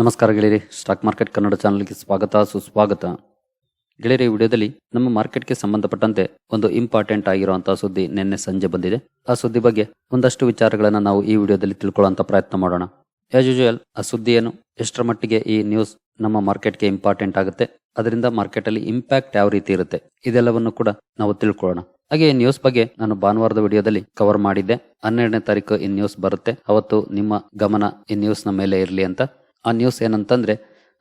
ನಮಸ್ಕಾರ ಗೆಳೆಯರಿ stock market Kannada ಚಾನಲ್ಗೆ ಸ್ವಾಗತ, ಸುಸ್ವಾಗತ. ಗೆಳೆಯರಿ ವಿಡಿಯೋದಲ್ಲಿ ನಮ್ಮ ಮಾರ್ಕೆಟ್ಗೆ ಸಂಬಂಧಪಟ್ಟಂತೆ ಒಂದು ಇಂಪಾರ್ಟೆಂಟ್ ಆಗಿರುವಂತಹ ಸುದ್ದಿ ನಿನ್ನೆ ಸಂಜೆ ಬಂದಿದೆ. ಆ ಸುದ್ದಿ ಬಗ್ಗೆ ಒಂದಷ್ಟು ವಿಚಾರಗಳನ್ನು ನಾವು ಈ ವಿಡಿಯೋದಲ್ಲಿ ತಿಳ್ಕೊಳ್ಳುವಂತ ಪ್ರಯತ್ನ ಮಾಡೋಣ. ಆಸ್ ಯೂಶುವಲ್ ಆ ಸುದ್ದಿ ಏನು ಎಷ್ಟರ ಮಟ್ಟಿಗೆ ಈ ನ್ಯೂಸ್ ನಮ್ಮ ಮಾರ್ಕೆಟ್ಗೆ ಇಂಪಾರ್ಟೆಂಟ್ ಆಗುತ್ತೆ, ಅದರಿಂದ ಮಾರ್ಕೆಟ್ ಅಲ್ಲಿ ಇಂಪ್ಯಾಕ್ಟ್ ಯಾವ ರೀತಿ ಇರುತ್ತೆ, ಇದೆಲ್ಲವನ್ನು ಕೂಡ ನಾವು ತಿಳ್ಕೊಳ್ಳೋಣ. ಹಾಗೆ ಈ ನ್ಯೂಸ್ ಬಗ್ಗೆ ನಾನು ಭಾನುವಾರದ ವಿಡಿಯೋದಲ್ಲಿ ಕವರ್ ಮಾಡಿದ್ದೆ. ಹನ್ನೆರಡನೇ ತಾರೀಕು ಈ ನ್ಯೂಸ್ ಬರುತ್ತೆ. ಅವತ್ತು ನಿಮ್ಮ ಗಮನ ಈ ನ್ಯೂಸ್ನ ಮೇಲೆ ಇರಲಿ ಅಂತ ಆ ನ್ಯೂಸ್ ಏನಂತಂದ್ರೆ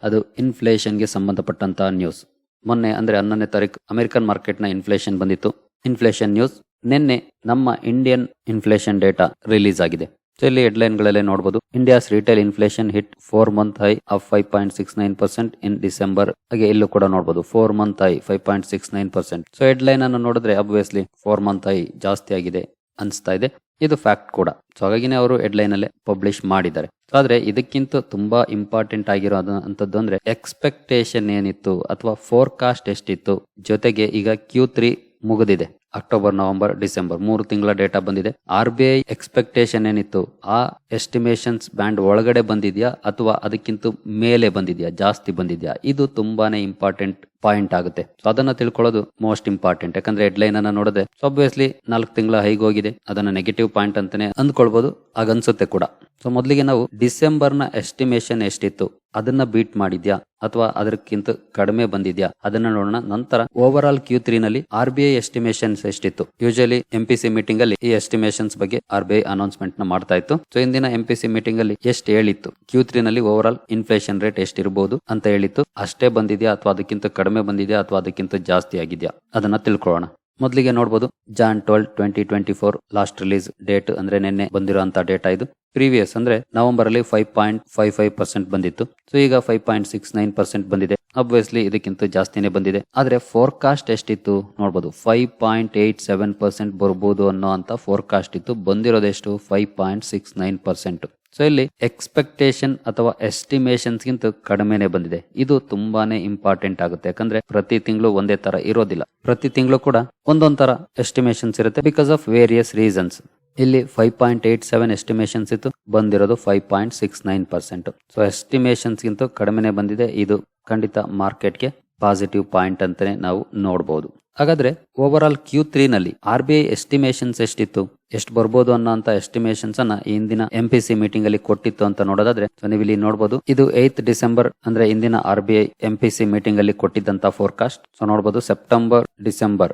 ಅದು ಇನ್ಫ್ಲೇಷನ್ಗೆ ಸಂಬಂಧಪಟ್ಟಂತಹ ನ್ಯೂಸ್ ಮೊನ್ನೆ ಅಂದ್ರೆ ಹನ್ನೊಂದನೇ ತಾರೀಕು ಅಮೆರಿಕನ್ ಮಾರ್ಕೆಟ್ನ ಇನ್ಫ್ಲೇಷನ್ ಬಂದಿತ್ತು. ಇನ್ಫ್ಲೇಷನ್ ನ್ಯೂಸ್ ನಿನ್ನೆ ನಮ್ಮ ಇಂಡಿಯನ್ ಇನ್ಫ್ಲೇಷನ್ ಡೇಟಾ ರಿಲೀಸ್ ಆಗಿದೆ. ಸೊ ಇಲ್ಲಿ ಹೆಡ್ಲೈನ್ಗಳಲ್ಲೇ ನೋಡಬಹುದು India's retail inflation hit four month high of five point six nine percent in December ಹಾಗೆ ಇಲ್ಲೂ ಕೂಡ ನೋಡಬಹುದು four month high five point six nine percent so headline ಅನ್ನು ನೋಡಿದ್ರೆ ಅಬ್ವಿಯಸ್ಲಿ ಫೋರ್ ಮಂತ್ ಹೈ ಜಾಸ್ತಿ ಆಗಿದೆ. ಅನಿಸ್ತಾ ಇದೆ. ಇದು ಫ್ಯಾಕ್ಟ್ ಕೂಡ. ಸೊ ಹಾಗಾಗಿನೇ ಅವರು ಹೆಡ್ಲೈನ್ ಅಲ್ಲೇ ಪಬ್ಲಿಷ್ ಮಾಡಿದ್ದಾರೆ. ಆದ್ರೆ ಇದಕ್ಕಿಂತ ತುಂಬಾ ಇಂಪಾರ್ಟೆಂಟ್ ಆಗಿರೋ ಅಂತದ್ದು ಅಂದ್ರೆ ಎಕ್ಸ್ಪೆಕ್ಟೇಷನ್ ಏನಿತ್ತು ಅಥವಾ ಫೋರ್ಕಾಸ್ಟ್ ಎಷ್ಟಿತ್ತು ಜೊತೆಗೆ ಈಗ ಕ್ಯೂ ತ್ರೀ ಮುಗಿದಿದೆ. ಅಕ್ಟೋಬರ್ ನವೆಂಬರ್ ಡಿಸೆಂಬರ್ ಮೂರು ತಿಂಗಳ ಡೇಟಾ ಬಂದಿದೆ. ಆರ್ ಬಿ ಐ ಎಕ್ಸ್ಪೆಕ್ಟೇಷನ್ ಏನಿತ್ತು? ಆ ಎಸ್ಟಿಮೇಷನ್ಸ್ ಬ್ಯಾಂಡ್ ಒಳಗಡೆ ಬಂದಿದ್ಯಾ ಅಥವಾ ಅದಕ್ಕಿಂತ ಮೇಲೆ ಬಂದಿದ್ಯಾ? ಜಾಸ್ತಿ ಬಂದಿದ್ಯಾ? ಇದು ತುಂಬಾನೇ ಇಂಪಾರ್ಟೆಂಟ್ ಪಾಯಿಂಟ್ ಆಗುತ್ತೆ. ಸೊ ಅದನ್ನ ತಿಳ್ಕೊಳ್ಳೋದು ಮೋಸ್ಟ್ ಇಂಪಾರ್ಟೆಂಟ್ ಯಾಕಂದ್ರೆ ಹೆಡ್ಲೈನ್ ಅನ್ನ ನೋಡದೆ ಸೊ ಅಬ್ವಿಯಸ್ಲಿ ನಾಲ್ಕು ತಿಂಗಳ ಹೈಗ್ ಹೋಗಿದೆ. ಅದನ್ನ ನೆಗೆಟಿವ್ ಪಾಯಿಂಟ್ ಅಂತಾನೆ ಅಂದ್ಕೊಳ್ಬಹುದು ಆಗನ್ಸುತ್ತೆ ಕೂಡ. ಸೊ ಮೊದಲಿಗೆ ನಾವು ಡಿಸೆಂಬರ್ನ ಎಸ್ಟಿಮೇಷನ್ ಎಷ್ಟಿತ್ತು? ಅದನ್ನ ಬೀಟ್ ಮಾಡಿದ್ಯಾ? ಅಥವಾ ಅದಕ್ಕಿಂತ ಕಡಿಮೆ ಬಂದಿದ್ಯಾ? ಅದನ್ನ ನೋಡೋಣ. ನಂತರ ಓವರ್ ಆಲ್ ಕ್ಯೂ ತ್ರೀ ನಲ್ಲಿ ಆರ್ ಬಿ ಐ ಎಸ್ಟಿಮೇಷನ್ಸ್ ಎಷ್ಟಿತ್ತು? Usually M P C meeting ಅಲ್ಲಿ ಈ ಎಸ್ಟಿಮೇಷನ್ಸ್ ಬಗ್ಗೆ ಆರ್ ಬಿ ಐ ಅನೌನ್ಸ್ಮೆಂಟ್ನ ಮಾಡ್ತಾ ಇತ್ತು. ಸೊ ಇಂದಿನ ಎಂ ಪಿ ಸಿ ಮೀಟಿಂಗ್ ಅಲ್ಲಿ ಎಷ್ಟ್ ಹೇಳಿತ್ತು? ಕ್ಯೂ ತ್ರೀ ನಲ್ಲಿ ಓವರ್ ಆಲ್ ಇನ್ಫ್ಲೇಷನ್ ರೇಟ್ ಎಷ್ಟಿರಬಹುದು ಅಂತ ಹೇಳಿತ್ತು. ಅಷ್ಟೇ ಬಂದಿದ್ಯಾ ಅಥವಾ ಅದಕ್ಕಿಂತ ಕಡಿಮೆ ಬಂದಿದ್ಯಾ ಅಥವಾ ಅದಕ್ಕಿಂತ ಜಾಸ್ತಿ ಆಗಿದೆಯಾ? ಅದನ್ನ ತಿಳ್ಕೊಳ್ಳೋಣ. ಮೊದಲಿಗೆ ನೋಡಬಹುದು Jan twelve twenty twenty four last release date ಅಂದ್ರೆ ನಿನ್ನೆ ಬಂದಿರುವಂತ ಡೇಟಾ ಇದು. ಪ್ರೀವಿಯಸ್ ಅಂದ್ರೆ ನವೆಂಬರ್ ಅಲ್ಲಿ five point five five percent ಬಂದಿತ್ತು. ಸೊ ಈಗ five point six nine percent ಬಂದಿದೆ. ಅಬ್ವಿಯಸ್ಲಿ ಇದಕ್ಕಿಂತ ಜಾಸ್ತಿನೇ ಬಂದಿದೆ. ಆದ್ರೆ ಫೋರ್ಕಾಸ್ಟ್ ಎಷ್ಟಿತ್ತು ನೋಡಬಹುದು five point eight seven percent ಬರ್ಬೋದು ಅನ್ನೋ ಅಂತ ಫೋರ್ಕಾಸ್ಟ್ ಇತ್ತು. ಬಂದಿರೋದೆಷ್ಟು? Five point six nine percent so ಇಲ್ಲಿ ಎಕ್ಸ್ಪೆಕ್ಟೇಷನ್ ಅಥವಾ ಎಸ್ಟಿಮೇಷನ್ಸ್ ಗಿಂತ ಕಡಿಮೆನೆ ಬಂದಿದೆ. ಇದು ತುಂಬಾನೇ ಇಂಪಾರ್ಟೆಂಟ್ ಆಗುತ್ತೆ. ಯಾಕಂದ್ರೆ ಪ್ರತಿ ತಿಂಗಳು ಒಂದೇ ತರ ಇರೋದಿಲ್ಲ. ಪ್ರತಿ ತಿಂಗಳು ಕೂಡ ಒಂದೊಂದ್ ತರ ಎಸ್ಟಿಮೇಷನ್ಸ್ ಇರುತ್ತೆ ಬಿಕಾಸ್ ಆಫ್ ವೇರಿಯಸ್ ರೀಸನ್ಸ್ ಇಲ್ಲಿ five point eight seven estimations ಇತ್ತು. ಬಂದಿರೋದು five point six nine percent so estimations ಗಿಂತ ಕಡಿಮೆನೆ ಬಂದಿದೆ. ಇದು ಖಂಡಿತ ಮಾರ್ಕೆಟ್ಗೆ ಪಾಸಿಟಿವ್ ಪಾಯಿಂಟ್ ಅಂತಾನೆ ನಾವು ನೋಡಬಹುದು ಹಾಗಾದ್ರೆ ಓವರ್ ಆಲ್ ಕ್ಯೂ ತ್ರೀ ನಲ್ಲಿ ಆರ್ ಬಿ ಐ ಎಸ್ಟಿಮೇಷನ್ಸ್ ಎಷ್ಟಿತ್ತು? ಎಷ್ಟು ಬರ್ಬೋದು ಅನ್ನೋ ಎಸ್ಟಿಮೇಷನ್ಸ್ ಅನ್ನ ಇಂದಿನ ಎಂ ಪಿ ಸಿ ಮೀಟಿಂಗ್ ಅಲ್ಲಿ ಕೊಟ್ಟಿತ್ತು ಅಂತ ನೋಡೋದಾದ್ರೆ ನೀವು ಇಲ್ಲಿ ನೋಡಬಹುದು ಇದು ಏತ್ ಡಿಸೆಂಬರ್ ಅಂದ್ರೆ ಇಂದಿನ R B I M P C meeting ಅಲ್ಲಿ ಕೊಟ್ಟಿದ್ದಂತ ಫೋರ್ಕಾಸ್ಟ್ ಸೊ ನೋಡಬಹುದು September December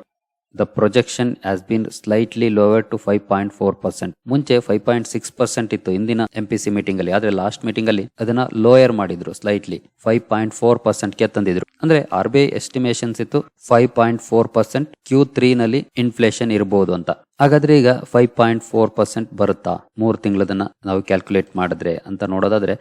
the projection has been slightly lower to five point four percent ಮುಂಚೆ ಫೈವ್ ಪಾಯಿಂಟ್ ಸಿಕ್ಸ್ ಪರ್ಸೆಂಟ್ ಇತ್ತು ಇಂದಿನ ಎಂ ಪಿ ಸಿ ಮೀಟಿಂಗ್ ಅಲ್ಲಿ. ಆದ್ರೆ ಲಾಸ್ಟ್ ಮೀಟಿಂಗ್ ಅಲ್ಲಿ ಅದನ್ನ ಲೋಯರ್ ಮಾಡಿದ್ರು slightly five point four percent K ತಂದಿದ್ರು. ಅಂದ್ರೆ ಆರ್ ಬಿ ಐ ಎಸ್ಟಿಮೇಷನ್ಸ್ ಇತ್ತು five point four percent Q three ನಲ್ಲಿ ಇನ್ಫ್ಲೇಷನ್ ಇರಬಹುದು ಅಂತ. ಹಾಗಾದ್ರೆ ಈಗ ಫೈವ್ ಪಾಯಿಂಟ್ ಫೋರ್ ಪರ್ಸೆಂಟ್ ಬರುತ್ತಾ? ಮೂರು ತಿಂಗಳದನ್ನ ನಾವು ಕ್ಯಾಲ್ಕುಲೇಟ್ ಮಾಡಿದ್ರೆ ಅಂತ ನೋಡೋದಾದ್ರೆ,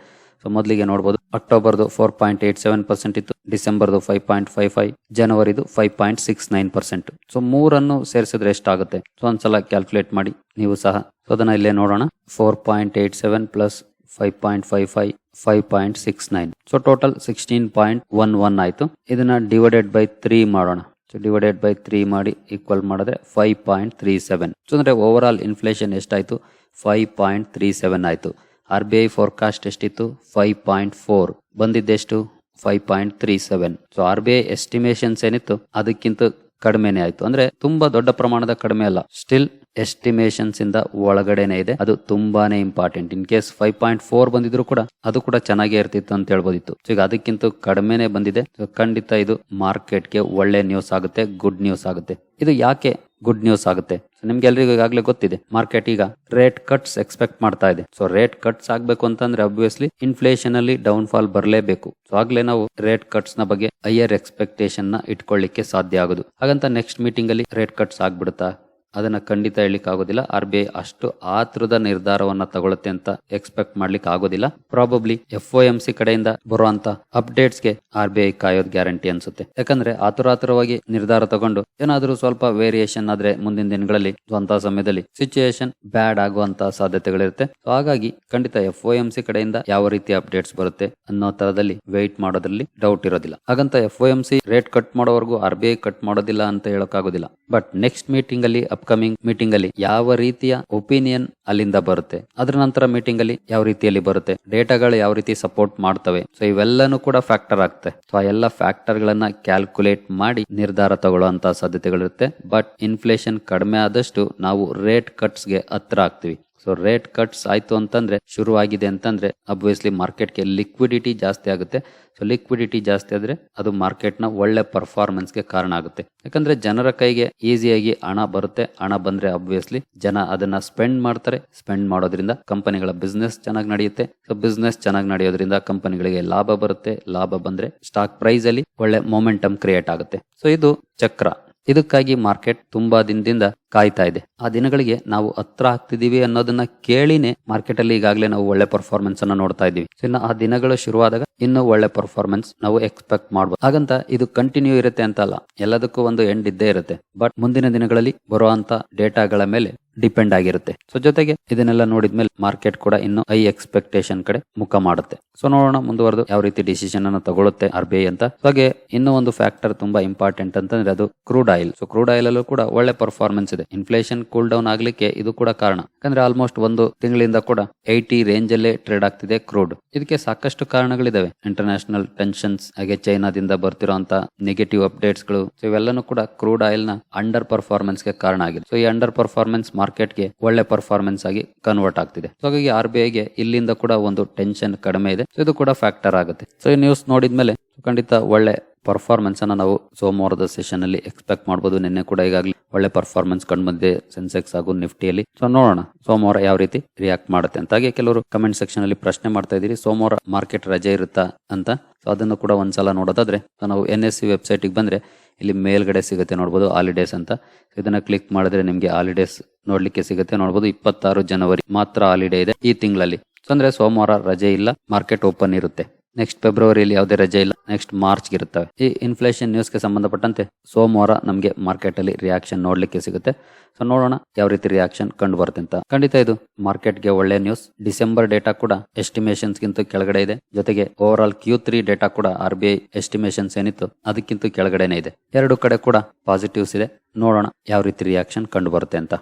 ಸೊ ಮೊದಲಿಗೆ ನೋಡಬಹುದು ಅಕ್ಟೋಬರ್ದು four point eight seven percent ಇತ್ತು. ಡಿಸೆಂಬರ್ದು five point five five ಜನವರಿದು five point six nine percent so ಮೂರನ್ನು ಸೇರಿಸಿದ್ರೆ ಎಷ್ಟಾಗುತ್ತೆ? ಸೊ ಒಂದ್ಸಲ ಕ್ಯಾಲ್ಕುಲೇಟ್ ಮಾಡಿ, ನೀವು ಸಹ. ಸೊ ಅದನ್ನ ಇಲ್ಲೇ ನೋಡೋಣ. Four point eight seven plus five point five five five point six nine so total sixteen point one one ಆಯಿತು. ಇದನ್ನ ಡಿವೈಡೆಡ್ ಬೈ ತ್ರೀ ಮಾಡೋಣ. ಸೊ ಡಿವೈಡೆಡ್ ಬೈ ತ್ರೀ ಮಾಡಿ ಈಕ್ವಲ್ ಮಾಡಿದ್ರೆ five point three seven so ಅಂದ್ರೆ over all inflation ಎಷ್ಟಾಯ್ತು? Five point three seven ಆಯಿತು. R B I forecast ಎಷ್ಟಿತ್ತು? Five point four ಬಂದಿದ್ದೆಷ್ಟು? Five point three seven so R B I estimations ಏನಿತ್ತು? ಅದಕ್ಕಿಂತ ಕಡಿಮೆನೆ ಆಯ್ತು. ಅಂದ್ರೆ ತುಂಬಾ ದೊಡ್ಡ ಪ್ರಮಾಣದ ಕಡಿಮೆ ಅಲ್ಲ. ಸ್ಟಿಲ್ ಎಸ್ಟಿಮೇಷನ್ಸ್ ಇಂದ ಒಳಗಡೆನೆ ಇದೆ. ಅದು ತುಂಬಾನೇ important in case five point four ಬಂದಿದ್ರು ಕೂಡ ಅದು ಕೂಡ ಚೆನ್ನಾಗೇ ಇರ್ತಿತ್ತು ಅಂತ ಹೇಳ್ಬೋದಿತ್ತು. ಈಗ ಅದಕ್ಕಿಂತ ಕಡಿಮೆನೆ ಬಂದಿದೆ. ಖಂಡಿತ ಇದು ಮಾರ್ಕೆಟ್ಗೆ ಒಳ್ಳೆ ನ್ಯೂಸ್ ಆಗುತ್ತೆ ಗುಡ್ ನ್ಯೂಸ್ ಆಗುತ್ತೆ. ಇದು ಯಾಕೆ ಗುಡ್ ನ್ಯೂಸ್ ಆಗುತ್ತೆ? ನಿಮ್ಗೆ ಎಲ್ರಿಗೂ ಈಗಾಗಲೇ ಗೊತ್ತಿದೆ ಮಾರ್ಕೆಟ್ ಈಗ ರೇಟ್ ಕಟ್ಸ್ ಎಕ್ಸ್ಪೆಕ್ಟ್ ಮಾಡ್ತಾ ಇದೆ. ಸೊ ರೇಟ್ ಕಟ್ಸ್ ಆಗ್ಬೇಕು ಅಂತಂದ್ರೆ ಅಬ್ವಿಯಸ್ಲಿ ಇನ್ಫ್ಲೇಷನ್ ಅಲ್ಲಿ ಡೌನ್ ಫಾಲ್ ಬರಲೇಬೇಕು. ಸೊ ಆಗ್ಲೇ ನಾವು ರೇಟ್ ಕಟ್ಸ್ನ ಬಗ್ಗೆ ಹೈಯರ್ ಎಕ್ಸ್ಪೆಕ್ಟೇಷನ್ನ ಇಟ್ಕೊಳ್ಳಿಕ್ಕೆ ಸಾಧ್ಯ ಆಗುದು. ಹಾಗಂತ ನೆಕ್ಸ್ಟ್ ಮೀಟಿಂಗ್ ಅಲ್ಲಿ ರೇಟ್ ಕಟ್ಸ್ ಆಗ್ಬಿಡುತ್ತಾ? ಅದನ್ನ ಖಂಡಿತ ಹೇಳಲಿಕ್ಕೆ ಆಗೋದಿಲ್ಲ ಆರ್ ಬಿ ಐ ಅಷ್ಟು ಆತುರದ ನಿರ್ಧಾರವನ್ನ ತಗೊಳುತ್ತೆ ಅಂತ ಎಕ್ಸ್ಪೆಕ್ಟ್ ಮಾಡ್ಲಿಕ್ಕೆ ಆಗೋದಿಲ್ಲ probably F O M C ಕಡೆಯಿಂದ ಬರುವಂತ ಅಪ್ಡೇಟ್ಸ್ಗೆ ಆರ್ ಬಿ ಐ ಕಾಯೋದು ಗ್ಯಾರಂಟಿ ಅನ್ಸುತ್ತೆ. ಯಾಕಂದ್ರೆ ಆತುರಾತುರವಾಗಿ ನಿರ್ಧಾರ ತಗೊಂಡು ಏನಾದರೂ ಸ್ವಲ್ಪ ವೇರಿಯೇಷನ್ ಆದ್ರೆ ಮುಂದಿನ ದಿನಗಳಲ್ಲಿ, ಸ್ವಂತ ಸಮಯದಲ್ಲಿ ಸಿಚುಯೇಷನ್ ಬ್ಯಾಡ್ ಆಗುವಂತಹ ಸಾಧ್ಯತೆಗಳಿರುತ್ತೆ. ಹಾಗಾಗಿ ಖಂಡಿತ ಎಫ್ ಒ ಎಂ ಸಿ ಕಡೆಯಿಂದ ಯಾವ ರೀತಿ ಅಪ್ಡೇಟ್ಸ್ ಬರುತ್ತೆ ಅನ್ನೋ ತರದಲ್ಲಿ ವೆಯ್ಟ್ ಮಾಡೋದ್ರಲ್ಲಿ ಡೌಟ್ ಇರೋದಿಲ್ಲ. ಹಾಗಂತ F O M C rate cut ಮಾಡೋವರೆಗೂ R B I cut ಮಾಡೋದಿಲ್ಲ ಅಂತ ಹೇಳೋಕ್ಕಾಗೋದಿಲ್ಲ. ಬಟ್ ನೆಕ್ಸ್ಟ್ ಮೀಟಿಂಗ್ ಅಲ್ಲಿ ಅಪ್ಕಮಿಂಗ್ ಮೀಟಿಂಗ್ ಅಲ್ಲಿ ಯಾವ ರೀತಿಯ ಒಪಿನಿಯನ್ ಅಲ್ಲಿಂದ ಬರುತ್ತೆ? ಅದ್ರ ನಂತರ ಮೀಟಿಂಗ್ ಅಲ್ಲಿ ಯಾವ ರೀತಿಯಲ್ಲಿ ಬರುತ್ತೆ? ಡೇಟಾಗಳು ಯಾವ ರೀತಿ ಸಪೋರ್ಟ್ ಮಾಡ್ತವೆ? ಸೊ ಇವೆಲ್ಲನೂ ಕೂಡ ಫ್ಯಾಕ್ಟರ್ ಆಗುತ್ತೆ ಸೊ ಆ ಎಲ್ಲ ಫ್ಯಾಕ್ಟರ್ ಗಳನ್ನ ಕ್ಯಾಲ್ಕುಲೇಟ್ ಮಾಡಿ ನಿರ್ಧಾರ ತಗೊಳ್ಳುವಂತ ಸಾಧ್ಯತೆಗಳಿರುತ್ತೆ. ಬಟ್ ಇನ್ಫ್ಲೇಷನ್ ಕಡಿಮೆ ಆದಷ್ಟು ನಾವು ರೇಟ್ ಕಟ್ಸ್ಗೆ ಹತ್ರ ಆಗ್ತೀವಿ. ಸೊ ರೇಟ್ ಕಟ್ಸ್ ಆಯಿತು ಅಂತಂದ್ರೆ, ಶುರುವಾಗಿದೆ ಅಂತಂದ್ರೆ ಅಬ್ವಿಯಸ್ಲಿ ಮಾರ್ಕೆಟ್ಗೆ ಲಿಕ್ವಿಡಿಟಿ ಜಾಸ್ತಿ ಆಗುತ್ತೆ. ಸೊ ಲಿಕ್ವಿಡಿಟಿ ಜಾಸ್ತಿ ಆದ್ರೆ ಅದು ಮಾರ್ಕೆಟ್ನ ಒಳ್ಳೆ ಪರ್ಫಾರ್ಮೆನ್ಸ್ಗೆ ಕಾರಣ ಆಗುತ್ತೆ. ಯಾಕಂದ್ರೆ ಜನರ ಕೈಗೆ ಈಸಿಯಾಗಿ ಹಣ ಬರುತ್ತೆ. ಹಣ ಬಂದ್ರೆ ಅಬ್ವಿಯಸ್ಲಿ ಜನ ಅದನ್ನ ಸ್ಪೆಂಡ್ ಮಾಡ್ತಾರೆ. ಸ್ಪೆಂಡ್ ಮಾಡೋದ್ರಿಂದ ಕಂಪನಿಗಳ ಬಿಸ್ನೆಸ್ ಚೆನ್ನಾಗಿ ನಡೆಯುತ್ತೆ. ಸೊ ಬಿಸ್ನೆಸ್ ಚೆನ್ನಾಗಿ ನಡೆಯೋದ್ರಿಂದ ಕಂಪನಿಗಳಿಗೆ ಲಾಭ ಬರುತ್ತೆ. ಲಾಭ ಬಂದ್ರೆ ಸ್ಟಾಕ್ ಪ್ರೈಸ್ ಅಲ್ಲಿ ಒಳ್ಳೆ ಮೊಮೆಂಟಮ್ ಕ್ರಿಯೇಟ್ ಆಗುತ್ತೆ. ಸೊ ಇದು ಚಕ್ರ. ಇದಕ್ಕಾಗಿ ಮಾರ್ಕೆಟ್ ತುಂಬಾ ದಿನದಿಂದ ಕಾಯ್ತಾ ಇದೆ. ಆ ದಿನಗಳಿಗೆ ನಾವು ಹತ್ರ ಆಗ್ತಿದ್ದೀವಿ ಅನ್ನೋದನ್ನ ಕೇಳಿನೇ ಮಾರ್ಕೆಟ್ ಅಲ್ಲಿ ಈಗಾಗಲೇ ನಾವು ಒಳ್ಳೆ ಪರ್ಫಾರ್ಮೆನ್ಸ್ ಅನ್ನ ನೋಡ್ತಾ ಇದೀವಿ ಇನ್ನು ಆ ದಿನಗಳು ಶುರುವಾದಾಗ ಇನ್ನೂ ಒಳ್ಳೆ ಪರ್ಫಾರ್ಮೆನ್ಸ್ ನಾವು ಎಕ್ಸ್ಪೆಕ್ಟ್ ಮಾಡಬಹುದು ಹಾಗಂತ ಇದು ಕಂಟಿನ್ಯೂ ಇರುತ್ತೆ ಅಂತ ಅಲ್ಲ ಎಲ್ಲದಕ್ಕೂ ಒಂದು ಎಂಡ್ ಇದ್ದೇ ಇರುತ್ತೆ. ಬಟ್ ಮುಂದಿನ ದಿನಗಳಲ್ಲಿ ಬರುವಂತ ಡೇಟಾಗಳ ಮೇಲೆ ಡಿಪೆಂಡ್ ಆಗಿರುತ್ತೆ. ಸೊ ಜೊತೆಗೆ ಇದನ್ನೆಲ್ಲ ನೋಡಿದ್ಮೇಲೆ ಮಾರ್ಕೆಟ್ ಕೂಡ ಇನ್ನು ಹೈ ಎಕ್ಸ್ಪೆಕ್ಟೇಷನ್ ಕಡೆ ಮುಖ ಮಾಡುತ್ತೆ. ಸೊ ನೋಡೋಣ ಮುಂದುವರೆದು ಯಾವ ರೀತಿ ಡಿಸಿಷನ್ ಅನ್ನು ತಗೊಳ್ಳುತ್ತೆ ಆರ್ ಬಿ ಅಂತ ಹಾಗೆ ಇನ್ನೂ ಒಂದು ಫ್ಯಾಕ್ಟರ್ ತುಂಬಾ ಇಂಪಾರ್ಟೆಂಟ್ ಅಂತಂದ್ರೆ ಅದು crude oil so crude oil ಅಲ್ಲೂ ಕೂಡ ಒಳ್ಳೆ ಪರ್ಫಾರ್ಮೆನ್ಸ್ ಇನ್ಫ್ಲೇಷನ್ ಕೂಲ್ ಡೌನ್ ಆಗ್ಲಿಕ್ಕೆ ಇದು ಕೂಡ ಕಾರಣ. ಯಾಕಂದ್ರೆ ಆಲ್ಮೋಸ್ಟ್ ಒಂದು ತಿಂಗಳಿಂದ ಕೂಡ ಏಯ್ಟಿ ರೇಂಜ್ ಅಲ್ಲೇ ಟ್ರೇಡ್ ಆಗ್ತಿದೆ ಕ್ರೂಡ್ ಇದಕ್ಕೆ ಸಾಕಷ್ಟು ಕಾರಣಗಳಿದಾವೆ. ಇಂಟರ್ನ್ಯಾಷನಲ್ ಟೆನ್ಷನ್ಸ್ ಹಾಗೆ ಚೈನಾದಿಂದ ಬರ್ತಿರೋಂತ ನೆಗೆಟಿವ್ ಅಪ್ಡೇಟ್ಸ್ಗಳು ಇವೆಲ್ಲನೂ ಕೂಡ ಕ್ರೂಡ್ ಆಯಿಲ್ನ ಅಂಡರ್ ಪರ್ಫಾರ್ಮೆನ್ಸ್ಗೆ ಕಾರಣ ಆಗಿದೆ. ಸೊ ಈ ಅಂಡರ್ ಪರ್ಫಾರ್ಮೆನ್ಸ್ ಮಾರ್ಕೆಟ್ಗೆ ಒಳ್ಳೆ ಪರ್ಫಾರ್ಮೆನ್ಸ್ ಆಗಿ ಕನ್ವರ್ಟ್ ಆಗ್ತಿದೆ. ಸೊ ಹಾಗಾಗಿ ಆರ್ ಬಿ ಐಗೆ ಇಲ್ಲಿಂದ ಕೂಡ ಒಂದು ಟೆನ್ಷನ್ ಕಡಿಮೆ ಇದೆ. ಸೊ ಇದು ಕೂಡ ಫ್ಯಾಕ್ಟರ್ ಆಗುತ್ತೆ. ಸೊ ಈ ನ್ಯೂಸ್ ನೋಡಿದ್ಮೇಲೆ ಖಂಡಿತ ಒಳ್ಳೆ ಪರ್ಫಾರ್ಮೆನ್ಸ್ ಅನ್ನ ನಾವು ಸೋಮವಾರದ ಸೆಷನ್ ಅಲ್ಲಿ ಎಕ್ಸ್ಪೆಕ್ಟ್ ಮಾಡಬಹುದು ನಿನ್ನೆ ಕೂಡ ಈಗಾಗಲೇ ಒಳ್ಳೆ ಪರ್ಫಾರ್ಮೆನ್ಸ್ ಕಂಡು ಬಂದಿದೆ ಸೆನ್ಸೆಕ್ಸ್ ಹಾಗೂ ನಿಫ್ಟಿಯಲ್ಲಿ ಸೊ ನೋಡೋಣ ಸೋಮವಾರ ಯಾವ ರೀತಿ ರಿಯಾಕ್ಟ್ ಮಾಡುತ್ತೆ? ಅಂತ ಹಾಗೆ ಕೆಲವರು ಕಮೆಂಟ್ ಸೆಕ್ಷನ್ ಅಲ್ಲಿ ಪ್ರಶ್ನೆ ಮಾಡ್ತಾ ಇದ್ದೀರಿ. ಸೋಮವಾರ ಮಾರ್ಕೆಟ್ ರಜೆ ಇರುತ್ತಾ ಅಂತ. ಸೊ ಅದನ್ನು ಕೂಡ ಒಂದ್ಸಲ ನೋಡೋದಾದ್ರೆ ನಾವು ಎನ್ ಎಸ್ ಸಿ ವೆಬ್ಸೈಟ್ಗೆ ಬಂದ್ರೆ ಇಲ್ಲಿ ಮೇಲ್ಗಡೆ ಸಿಗುತ್ತೆ ನೋಡ್ಬೋದು ಹಾಲಿಡೇಸ್ ಅಂತ. ಇದನ್ನ ಕ್ಲಿಕ್ ಮಾಡಿದ್ರೆ ನಿಮಗೆ ಹಾಲಿಡೇಸ್ ನೋಡ್ಲಿಕ್ಕೆ ಸಿಗುತ್ತೆ. ನೋಡ್ಬೋದು ಇಪ್ಪತ್ತಾರು ಜನವರಿ ಮಾತ್ರ ಹಾಲಿಡೇ ಇದೆ ಈ ತಿಂಗಳಲ್ಲಿ. ಅಂದ್ರೆ ಸೋಮವಾರ ರಜೆ ಇಲ್ಲ ಮಾರ್ಕೆಟ್ ಓಪನ್ ಇರುತ್ತೆ. ನೆಕ್ಸ್ಟ್ ಫೆಬ್ರವರಿಯಲ್ಲಿ ಯಾವುದೇ ರಜೆ ಇಲ್ಲ. ನೆಕ್ಸ್ಟ್ ಮಾರ್ಚ್ ಇರುತ್ತವೆ ಈ ಇನ್ಫ್ಲೇಷನ್ ನ್ಯೂಸ್ಗೆ ಸಂಬಂಧಪಟ್ಟಂತೆ ಸೋಮವಾರ ನಮಗೆ ಮಾರ್ಕೆಟ್ ಅಲ್ಲಿ ರಿಯಾಕ್ಷನ್ ನೋಡ್ಲಿಕ್ಕೆ ಸಿಗುತ್ತೆ. ಸೊ ನೋಡೋಣ ಯಾವ ರೀತಿ ರಿಯಾಕ್ಷನ್ ಕಂಡು ಬರುತ್ತೆ ಅಂತ. ಖಂಡಿತ ಇದು ಮಾರ್ಕೆಟ್ಗೆ ಒಳ್ಳೆ ನ್ಯೂಸ್ ಡಿಸೆಂಬರ್ ಡೇಟಾ ಕೂಡ ಎಸ್ಟಿಮೇಷನ್ಸ್ ಗಿಂತ ಕೆಳಗಡೆ ಇದೆ. ಜೊತೆಗೆ over all Q three data ಕೂಡ ಆರ್ ಬಿ ಐ ಎಸ್ಟಿಮೇಷನ್ಸ್ ಏನಿತ್ತು ಅದಕ್ಕಿಂತ ಕೆಳಗಡೆನೆ ಇದೆ. ಎರಡು ಕಡೆ ಕೂಡ ಪಾಸಿಟಿವ್ಸ್ ಇದೆ. ನೋಡೋಣ ಯಾವ ರೀತಿ ರಿಯಾಕ್ಷನ್ ಕಂಡು ಬರುತ್ತೆ ಅಂತ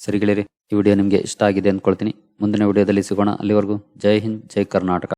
ಸರಿಗಳಿರಿ ಈ ವಿಡಿಯೋ ನಿಮಗೆ ಇಷ್ಟ ಆಗಿದೆ ಅಂದ್ಕೊಳ್ತೀನಿ. ಮುಂದಿನ ವಿಡಿಯೋದಲ್ಲಿ ಸಿಗೋಣ. ಅಲ್ಲಿವರೆಗೂ ಜೈ ಹಿಂದ್, ಜೈ ಕರ್ನಾಟಕ.